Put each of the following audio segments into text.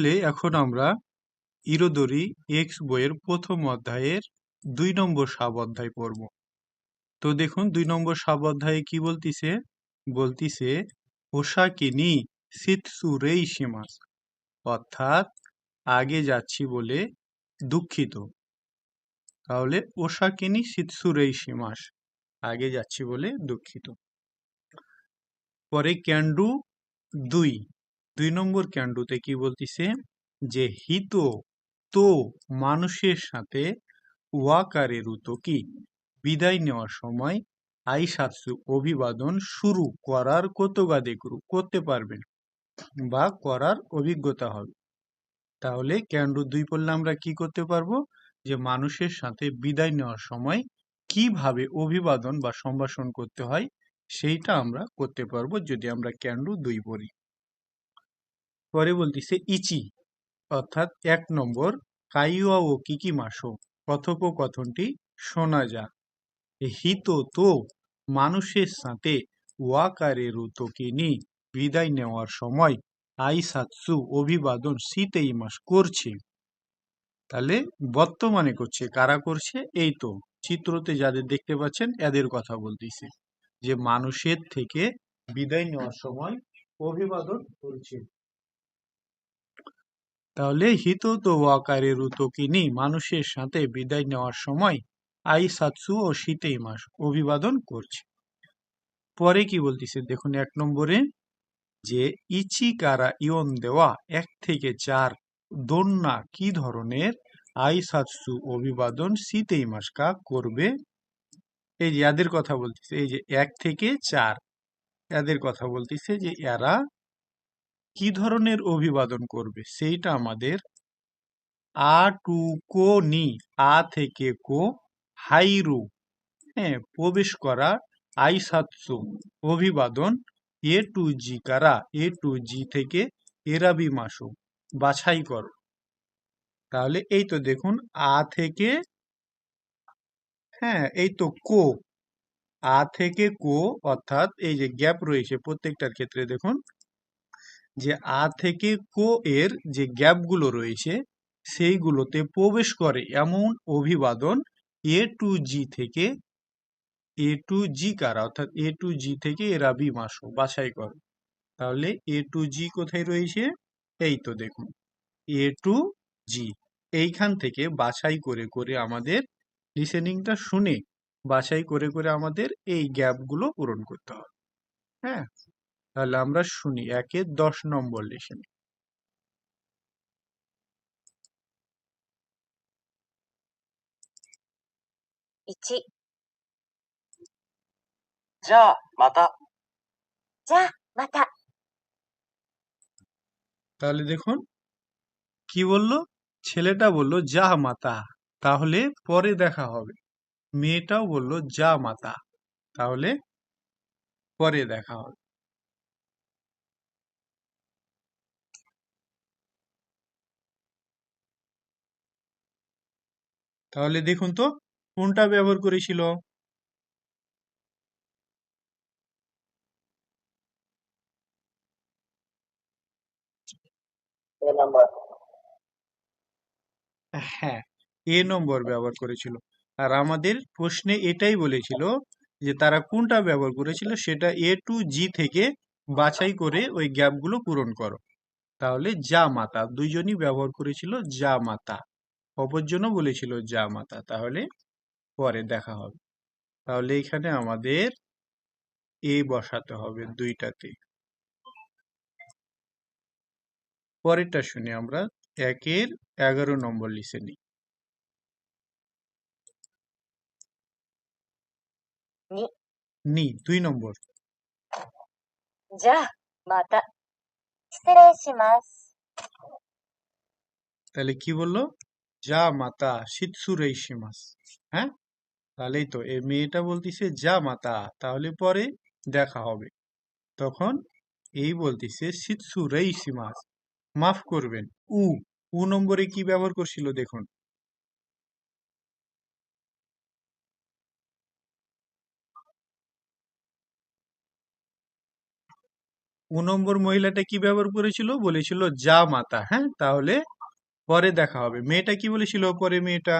তাহলে এখন আমরা ইরোদরি এক্স বইয়ের প্রথম অধ্যায়ের দুই নম্বর সাব অধ্যায় পড়ব। তো দেখুন, দুই নম্বর সাব অধ্যায়ে কি বলতিছে? বলতিছে, ওসাকিনি সিতসুরেই সীমাস, অর্থাৎ আগে যাচ্ছি বলে দুঃখিত। তাহলে ওসাকিনি সিতসুরেই সীমাস, আগে যাচ্ছি বলে দুঃখিত। পরে ক্যান্ডু দুই দুই নম্বর ক্যান্ডুতে কি বলতেছে? যে হিত তো মানুষের সাথে ওয়াকারের কি? বিদায় নেওয়ার সময় আইসাৎসু অভিবাদন শুরু করার কতগাদে করতে পারবেন বা করার অভিজ্ঞতা হবে। তাহলে ক্যান্ডু দুই পড়লে আমরা কি করতে পারব? যে মানুষের সাথে বিদায় নেওয়ার সময় কীভাবে অভিবাদন বা সম্ভাষণ করতে হয়, সেইটা আমরা করতে পারব যদি আমরা ক্যান্ডু দুই পড়ি। পরে বলতেছে ইচি, অর্থাৎ এক নম্বর কাইয়া ও কিকি মাসো কথোপকথনটি শোনা যা। হিত তো মানুষের সাথে ওয়াকারে রুতোকিনি বিদায় নেওয়ার সময় আইসাৎসু অভিবাদন শীতেই মাস করছে। তাহলে বর্তমানে করছে, কারা করছে? এই তো, চিত্রতে যাদের দেখতে পাচ্ছেন, এদের কথা বলতেছে যে মানুষের থেকে বিদায় নেওয়ার সময় অভিবাদন করছে। তাহলে হিত তো ওয়াকারে রুতোকিনি মানুষের সাথে বিদায় নেওয়ার সময় আই সাতসু ও শীতেই মাস অভিবাদন করছে। পরে কি বলতেছে? দেখুন, এক নম্বরে যে ইচি কারা ইয়ন দেওয়া এক থেকে চার দন্যা কি ধরনের আই সাতসু অভিবাদন শীতেই মাস কা করবে? এই যে, এদের কথা বলতেছে, এই যে, এক থেকে চার। এদের কথা বলতেছে যে, এরা কি ধরনের অভিবাদন করবে? সেইটা আমাদের আ টু কো নি, আ থেকে কো হাইরু হ্যাঁ প্রবেশ করা আইসাৎসু, অভিবাদন এ টু জি কারা? এ টু জি থেকে এরাবি মাসু, বাছাই করো। তাহলে এই তো দেখুন, আ থেকে হ্যাঁ এই তো কো, আ থেকে কো, অর্থাৎ এই যে গ্যাপ রয়েছে প্রত্যেকটার ক্ষেত্রে দেখুন যে আ থেকে কো এর যে গ্যাপগুলো রয়েছে, সেইগুলোতে প্রবেশ করে এমন অভিবাদন এ টু জি থেকে এ টু জি কারা? অর্থাৎ এ টু জি থেকে এরা বি মাসো বাছাই করে। তাহলে এ টু জি কোথায় রয়েছে? এই তো দেখুন এ টু জি এইখান থেকে বাছাই করে করে আমাদের লিসেনিংটা শুনে বাছাই করে করে আমাদের এই গ্যাপগুলো পূরণ করতে হবে। হ্যাঁ? তাহলে আমরা শুনি একে দশ নম্বর লিখে তাহলে দেখুন কি বলল? ছেলেটা বলল যা মাতা। তাহলে পরে দেখা হবে। মেয়েটাও বলল যা মাতা। তাহলে পরে দেখা হবে। তাহলে দেখুন তো কোনটা ব্যবহার করেছিল? হ্যাঁ এ নম্বর ব্যবহার করেছিল। আর আমাদের প্রশ্নে এটাই বলেছিল যে তারা কোনটা ব্যবহার করেছিল সেটা এ টু জি থেকে বাছাই করে ওই গ্যাপগুলো পূরণ করো। তাহলে যা মাতা দুইজনই ব্যবহার করেছিল যা মাতা। খবর জন্য বলেছিল যা মাতা তাহলে পরে দেখা হবে। তাহলে এখানে আমাদের এ বসাতে হবে দুইটাতে। পরেরটা শুনি আমরা একের এগারো নম্বর লিখে নিই। নি। দুই নম্বর। যা মাতা। তাহলে কি বলল? যা মাতা শীতসুরেই সীমাস হ্যাঁ? তাহলেই তো, এই মেয়েটা বলতিছে, যা মাতা, তাহলে পরে দেখা হবে। তখন এই বলতিছে শীতসুরেই সীমাস মাফ করবেন, উ উ নম্বরে কি ব্যবহার করছিল দেখুন। উ নম্বর মহিলাটা কি ব্যবহার করেছিল? বলেছিল, যা মাতা। হ্যাঁ? তাহলে পরে দেখা হবে। মেয়েটা কি বলেছিল পরে মেয়েটা?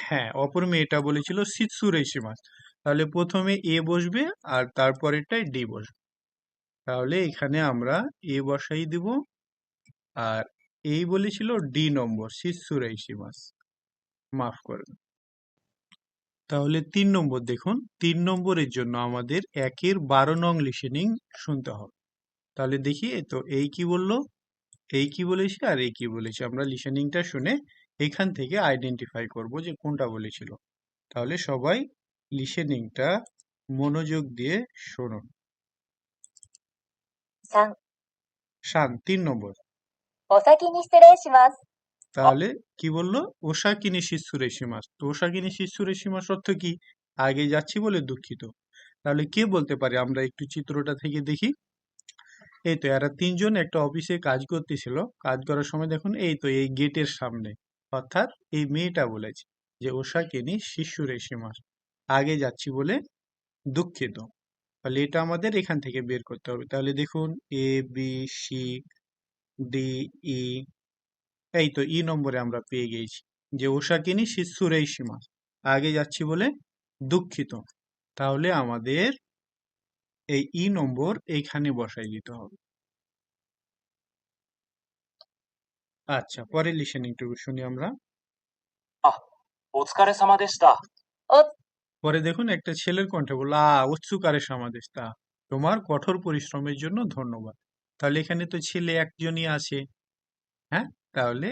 হ্যাঁ অপর মেয়েটা বলেছিল সিৎসুরেশি মাছ তাহলে প্রথমে এ বসবে আর তারপরেরটাই ডি বসবে। তাহলে এখানে আমরা এ বসাই দিব আর এই বলেছিল ডি নম্বর সিৎসুরেশি মাছ মাফ করবেন। তাহলে তিন নম্বর দেখুন তিন নম্বরের জন্য আমাদের একের বারো নং লিসেনিং শুনতে হবে তাহলে দেখি এই তো এই কি বললো এই কি বলেছে আর এই কি বলেছে আমরা লিসেনিংটা শুনে এখান থেকে আইডেন্টিফাই করব যে কোনটা বলেছিল তাহলে সবাই লিসেনিংটা মনোযোগ দিয়ে শুনুন 3、 শান তিন নম্বর お先に失礼します。 তাহলে কি বলল? ওষাকিনি শিশুরেশি মাস। তো ওষাকিনি শিশুরেশি মাস অর্থ কি? আগে যাচ্ছি বলে দুঃখিত। তাহলে কে বলতে পারে? আমরা একটু চিত্রটা থেকে দেখি। এই তো এরা তিনজন একটা অফিসে কাজ করতেছিল। কাজ করার সময় দেখুন, এই তো এই গেটের সামনে। অর্থাৎ এই মেয়েটা বলেছে যে ওষাকিনি শিশুরেশি মাস। আগে যাচ্ছি বলে দুঃখিত। তাহলে এটা আমাদের এখান থেকে বের করতে হবে। তাহলে দেখুন, A, B, C, D, E এই তো ই নম্বরে আমরা পেয়ে গিয়েছি। যে ওষাকিনি শিশুরেই সীমা আগে যাচ্ছি বলে দুঃখিত। তাহলে আমাদের এই ই নম্বর এইখানে বসাই দিতে হবে। আচ্ছা পরে লিসেনিংটুকু শুনি আমরা। পরে দেখুন একটা ছেলের কণ্ঠে বলল আ উৎসুকারে সমাদেশ তা তোমার কঠোর পরিশ্রমের জন্য ধন্যবাদ। তাহলে এখানে তো ছেলে একজনই আছে। হ্যাঁ? তাহলে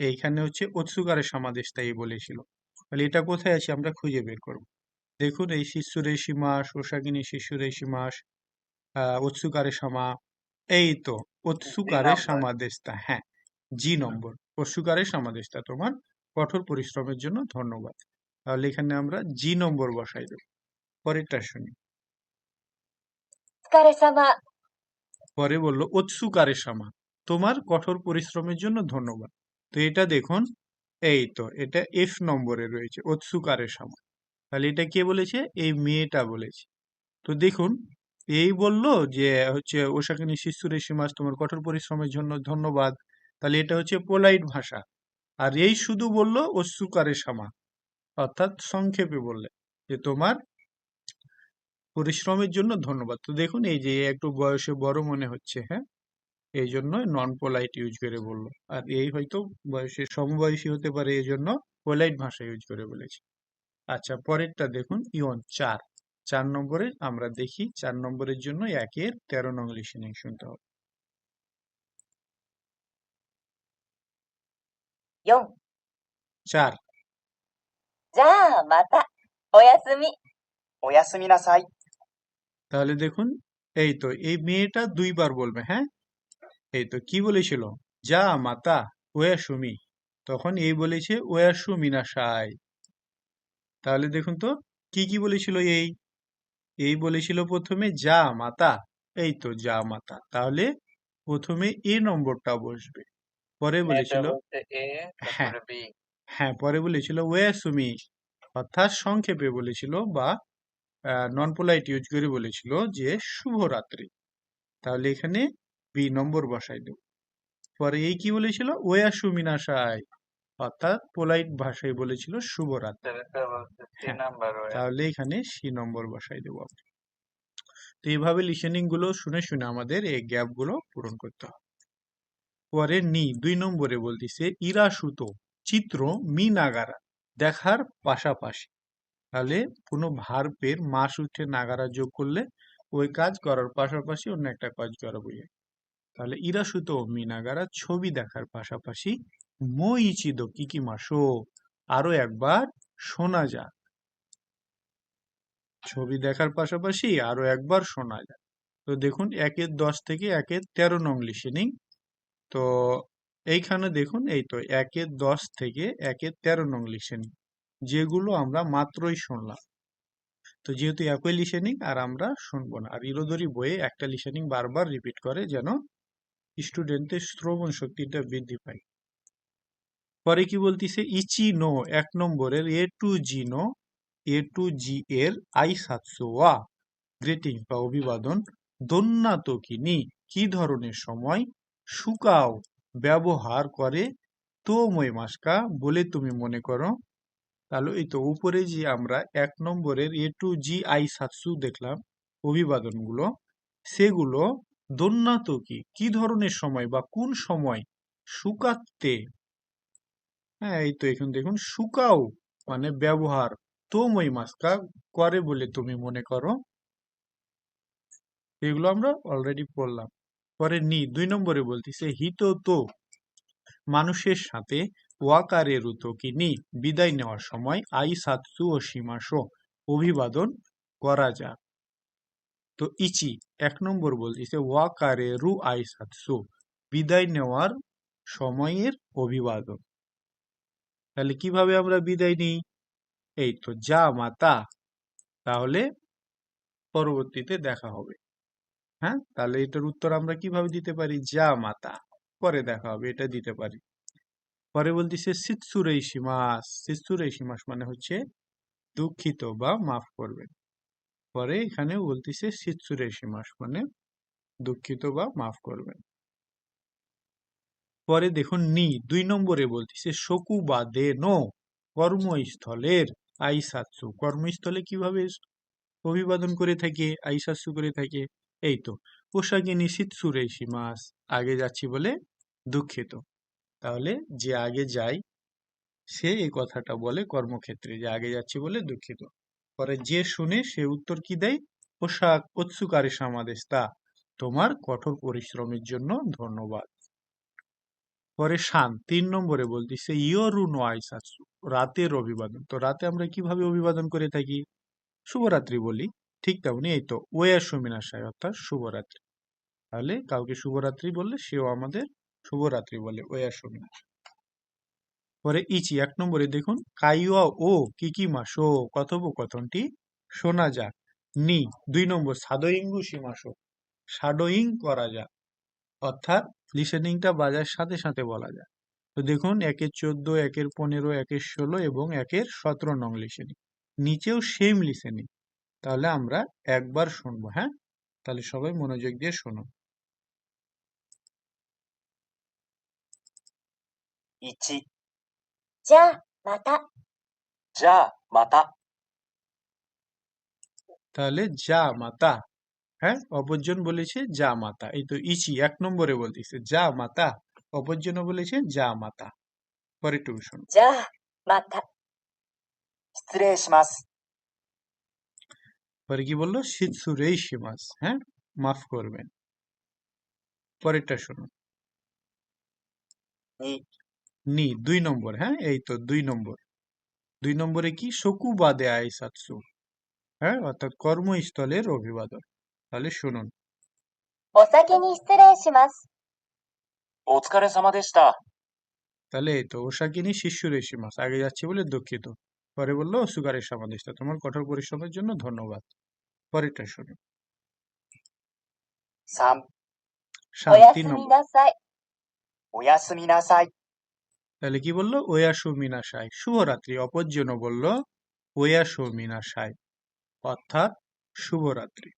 এইখানে হচ্ছে অৎসুকারের সমাদেশ তাই বলেছিল। তাহলে এটা কোথায় আছে আমরা খুঁজে বের করব। দেখুন এই শিশুরেশি মাস ওষাগিনী শিশুরেশি মাস অত্সুকারের সমা এই তো অত্সুকারের সমাদেশটা হ্যাঁ জি নম্বর। অৎসুকারের সমাদেশটা তোমার কঠোর পরিশ্রমের জন্য ধন্যবাদ। তাহলে এখানে আমরা জি নম্বর বসাই দেব। পরেরটা শুনি। পরে বলল অত্সুকারের সমা। তোমার কঠোর পরিশ্রমের জন্য ধন্যবাদ। তো এটা দেখুন, এই তো, এটা এফ নম্বরে রয়েছে উৎসুকারে সমা তাহলে এটা কে বলেছে? এই মেয়েটা বলেছে। তো দেখুন, এই বলল যে, হচ্ছে ওষাকিনী শিশুরেশি মাস তোমার কঠোর পরিশ্রমের জন্য ধন্যবাদ। তাহলে এটা হচ্ছে পোলাইট ভাষা। আর এই শুধু বলল অস্যুকারে সামা অর্থাৎ সংক্ষেপে বললে, যে তোমার পরিশ্রমের জন্য ধন্যবাদ। তো দেখুন, এই যে একটু বয়সে বড় মনে হচ্ছে হ্যাঁ? এই জন্য নন পোলাইট ইউজ করে বললো আর এই হয়তো বয়সে সমবয়সী হতে পারে এই জন্য পোলাইট ভাষা ইউজ করে বলেছে আচ্ছা পরেরটা দেখুন ইয়ন চার চার নম্বরে আমরা দেখি চার নম্বরের জন্য একের তেরো নং লিসেনিং শুনতে হবে 4、 চার じゃあまた。おやすみ。おやすみなさい。 তাহলে দেখুন এই তো এই মেয়েটা দুইবার বলবে হ্যাঁ এই তো কি বলেছিল? যা মাতা ওয়া সুমি। তখন এই বলেছে ওয়া সুমিনা সাই। তাহলে দেখুন তো কি কি বলেছিল এই? এই বলেছিল প্রথমে যা মাতা। এই তো যা মাতা। তাহলে প্রথমে এ নম্বরটা বসবে। পরে বলেছিল হ্যাঁ। হ্যাঁ পরে বলেছিল ওয়া সুমি। অর্থাৎ সংক্ষেপে বলেছিল বা নন পোলাইট ইউজ করে বলেছিল যে শুভরাত্রি। তাহলে এখানে বি নম্বর বসাই দেব। পরে এই কি বলেছিল? ওয়া সুমিনাশাই অর্থাৎ পোলাইট ভাষায় বলেছিল শুভরাত্রি। হ্যাঁ, তাহলে এখানে সি নম্বর বসাই দেবো আমরা। তো এইভাবে লিসেনিংগুলো শুনে শুনে আমাদের এই গ্যাপগুলো পূরণ করতে হবে। পরে নি দুই নম্বরে বলতেছে ইরাসুতো চিত্র মি নাগারা দেখার পাশাপাশি। তাহলে কোনো ভার্বের মাস উঠে নাগারা যোগ করলে ওই কাজ করার পাশাপাশি অন্য একটা কাজ করা বোঝায়। তাহলে ইরাসুতো মি নাগারা ছবি দেখার পাশাপাশি মোইচিদো কিকি মাসো? আরও একবার শোনা যাক। ছবি দেখার পাশাপাশি আরও একবার শোনা যায় তো দেখুন, একের দশ থেকে একের তেরো নং লিসেনিং। তো এইখানে দেখুন, এই তো একের দশ থেকে একের তেরো নং লিসেনিং, যেগুলো আমরা মাত্রই শুনলাম। তো যেহেতু একই লিসেনিং, আর আমরা শুনব না। আর ইরোদরি বইয়ে একটা লিসেনিং বারবার রিপিট করে যেন স্টুডেন্টের শ্রবণ শক্তিটা বৃদ্ধি পায়। পরে কি বলতিছে? ইচি নো, এক নম্বরের A to Z no, A to Z এর আই সাতসো ওয়া গ্রিটিং বা অভিবাদন দন্যা তোকিনি কি ধরনের সময়, শুকাও, ব্যবহার করে, তো মৈমাস্কা বলে তুমি মনে করো? তাহলে এই তো উপরে যে আমরা এক নম্বরের এ টু জি আই সাতসু দেখলাম, অভিবাদনগুলো, সেগুলো দন্যাতকি কি? কি ধরনের সময় বা কোন সময় শুকাতে? হ্যাঁ এই তো এখন দেখুন, শুকাও মানে ব্যবহার। তো মৈমাস্কা করে বলে তুমি মনে করো। এগুলো আমরা অলরেডি পড়লাম। পরে নি, দুই নম্বরে বলতেছে, হিত তো মানুষের সাথে ওয়াকারে রুতো কি নি? বিদায় নেওয়ার সময় আই সাতসু ও সীমাসো অভিবাদন করা যাক তো ইচি, এক নম্বর বলতেছে ওয়াকারে রু আই সাতসু বিদায় নেওয়ার সময়ের অভিবাদন। তাহলে কীভাবে আমরা বিদায় নিই? এই তো যা মাতা, তাহলে পরবর্তীতে দেখা হবে। হ্যাঁ? তাহলে এটার উত্তর আমরা কীভাবে দিতে পারি? যা মাতা, পরে দেখা হবে, এটা দিতে পারি। পরে বলতেছে সিৎসুরেইশি মাস সিৎসুরেইশি মাস মানে হচ্ছে দুঃখিত বা মাফ করবেন। পরে এখানে বলতেছে সিৎসুরেইশি মাস মানে দুঃখিত বা মাফ করবেন। পরে দেখুন, নি, দুই নম্বরে বলতেছে, শকু বা দে নো, কর্মস্থলের আইসাৎসু। কর্মস্থলে কীভাবে অভিবাদন করে থাকে, আইসাৎসু করে থাকে? এই তো পোশাকে নিশিত সুরেশি মাস আগে যাচ্ছি বলে দুঃখিত। তাহলে যে আগে যায় সে এই কথাটা বলে কর্মক্ষেত্রে, যে আগে যাচ্ছি বলে দুঃখিত। পরে যে শুনে সে উত্তর কি দেয়? পোশাক অৎসুকারে সামাদেশ। তা তোমার কঠোর পরিশ্রমের জন্য ধন্যবাদ। পরে শান, তিন নম্বরে বলতেছে, ইয়রু নো আইসাৎসু রাতের অভিবাদন তো রাতে আমরা কীভাবে অভিবাদন করে থাকি? শুভরাত্রি বলি। ঠিক তেমনি এই তো ওয়া সুমিনাশায় অর্থাৎ শুভরাত্রি। তাহলে কাউকে শুভরাত্রি বললে সেও আমাদের শুভরাত্রি বলে ওয়া সুমিনাশা পরে ইচি, এক নম্বরে দেখুন, কাইওয়া ও কিকি মাসো কথোপকথনটি শোনা যাক। নি, দুই নম্বর, সাদোইঙ্গু সীমাসো শাডোইং করা যাক, অর্থাৎ লিসেনিংটা বাজার সাথে সাথে বলা যায়। তো দেখুন, একের চোদ্দ, একের পনেরো, একের ষোলো এবং একের সতেরো নং লিসেনিং নিচেও সেম লিসেনিং তাহলে আমরা একবার শুনব হ্যাঁ? তাহলে সবাই মনোযোগ দিয়ে শোনো 1、じゃあ、また。じゃあ、また。 তাহলে যা মাতা হ্যাঁ অপরজন বলেছে যা মাতা এই তো ইচি এক নম্বরে বলতেছে যা মাতা অপরজনও বলেছে যা মাতা পরে তুমি শোনো じゃあ、また。失礼します。 পরে কি বললো শীতসুরেই সীমাস হ্যাঁ মাফ করবেন পরেরটা শোনো 2、 নি দুই নম্বর হ্যাঁ এই তো দুই নম্বর দুই নম্বরে কি শকুবাদে আইসাৎসু হ্যাঁ অর্থাৎ কর্মস্থলের অভিবাদন তাহলে শুনুন お先に失礼します。お疲れ様でした。 তাহলে এই তো ওসাকিনি শিষ্যুর সীমাস আগে যাচ্ছি বলে দুঃখিত পরে বললো সুগারের সমাদেশটা তোমার কঠোর পরিশ্রমের জন্য ধন্যবাদ পরেরটা শুনুন 3、おや তিন すみ নম্বর なさい。おやすみなさい。 তাহলে কি বলল? ওয়া ওয়াসু মিনাশাই শুভরাত্রি। অপরজন বলল ওয়াসু মিনাশাই অর্থাৎ শুভরাত্রি।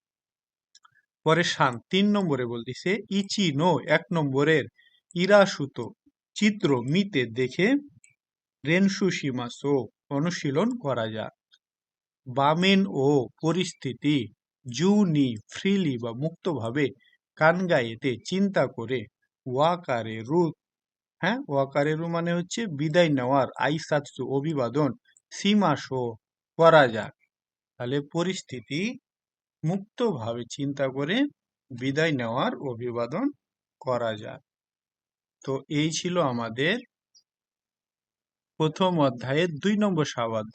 পরে শান তিন নম্বরে বলতেছে, ইচি নো এক নম্বরের ইরাসুত চিত্র মিতে দেখে রেনসু সীমাসো অনুশীলন করা যাক। বামেন ও পরিস্থিতি জুনি ফ্রিলি বা মুক্তভাবে কানগায়েতে চিন্তা করে ওয়াকারে রুত হ্যাঁ? ওয়াকারেরু মানে হচ্ছে বিদায় নেওয়ার আইসাৎসু অভিবাদন সীমাসো করা যাক। তাহলে পরিস্থিতি মুক্তভাবে চিন্তা করে বিদায় নেওয়ার অভিবাদন করা যাক। তো এই ছিল আমাদের প্রথম অধ্যায়ের দুই নম্বর সাবাদ